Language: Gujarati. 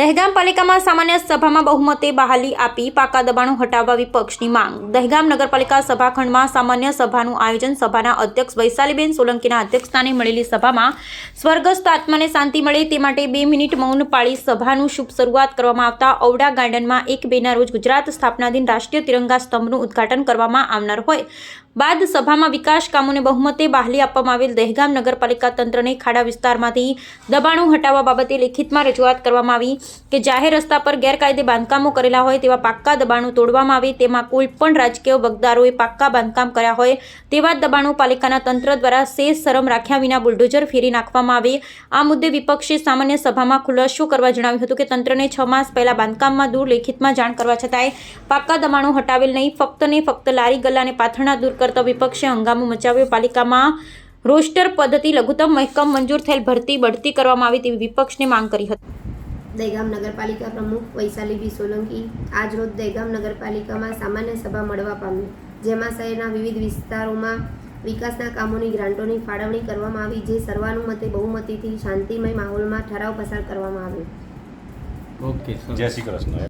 દહેગામ પાલિકામાં સામાન્ય સભામાં બહુમતે બહાલી આપી પાકા દબાણો હટાવવા વિપક્ષની માંગ. દહેગામ નગરપાલિકા સભાખંડમાં સામાન્ય સભાનું આયોજન સભાના અધ્યક્ષ વૈશાલીબેન સોલંકીના અધ્યક્ષસ્થાને મળેલી સભામાં સ્વર્ગસ્થ આત્માને શાંતિ મળે તે માટે બે મિનિટ મૌન પાળી સભાનું શુભ શરૂઆત કરવામાં આવતા ઔડા ગાર્ડનમાં એક બેના રોજ ગુજરાત સ્થાપના દિન રાષ્ટ્રીય તિરંગા સ્તંભનું ઉદ્ઘાટન કરવામાં આવનાર હોય. બાદ સભામાં વિકાસ કામોને બહુમતે બહાલી આપવામાં આવેલ દહેગામ નગરપાલિકા તંત્રને ખાડા વિસ્તારમાંથી દબાણો હટાવવા બાબતે લેખિતમાં રજૂઆત કરવામાં આવી કે જાહેર રસ્તા પર ગેરકાયદે બાંધકામો કરેલા હોય તેવા પાક્કા દબાણો તોડવામાં આવે તેમાં કોઈ પણ રાજકીય વગદારોએ પાક્કા બાંધકામ કર્યા હોય તેવા દબાણો પાલિકાના તંત્ર દ્વારા શેષ શરમ રાખ્યા વિના બુલડોઝર ફેરી નાખવામાં આવે. આ મુદ્દે વિપક્ષે સામાન્ય સભામાં ખુલાસો કરવા જણાવ્યું હતું કે તંત્રને છ માસ પહેલા બાંધકામમાં દૂર લેખિતમાં જાણ કરવા છતાંય પાક્કા દબાણો હટાવેલ નહીં, ફક્ત ને ફક્ત લારી ગલ્લા અને પાથરણા દૂર કરતા વિપક્ષે હંગામો મચાવ્યો. પાલિકામાં રોસ્ટર પદ્ધતિ લઘુત્તમ મહેકમ મંજૂર થયેલ ભરતી બઢતી કરવામાં આવી તેવી વિપક્ષને માંગ કરી હતી. દહેગામ નગરપાલિકા પ્રમુખ વૈશાલી બી સોલંકી આજ રોજ દહેગામ નગરપાલિકામાં સામાન્ય સભા મળવા પામી જેમાં શહેરના વિવિધ વિસ્તારોમાં વિકાસના કામોની ગ્રાન્ટોની ફાળવણી કરવામાં આવી જે સર્વાનુમતે બહુમતીથી શાંતિમય માહોલમાં ઠરાવ પસાર કરવામાં આવ્યો. ઓકે જય શ્રી કૃષ્ણ.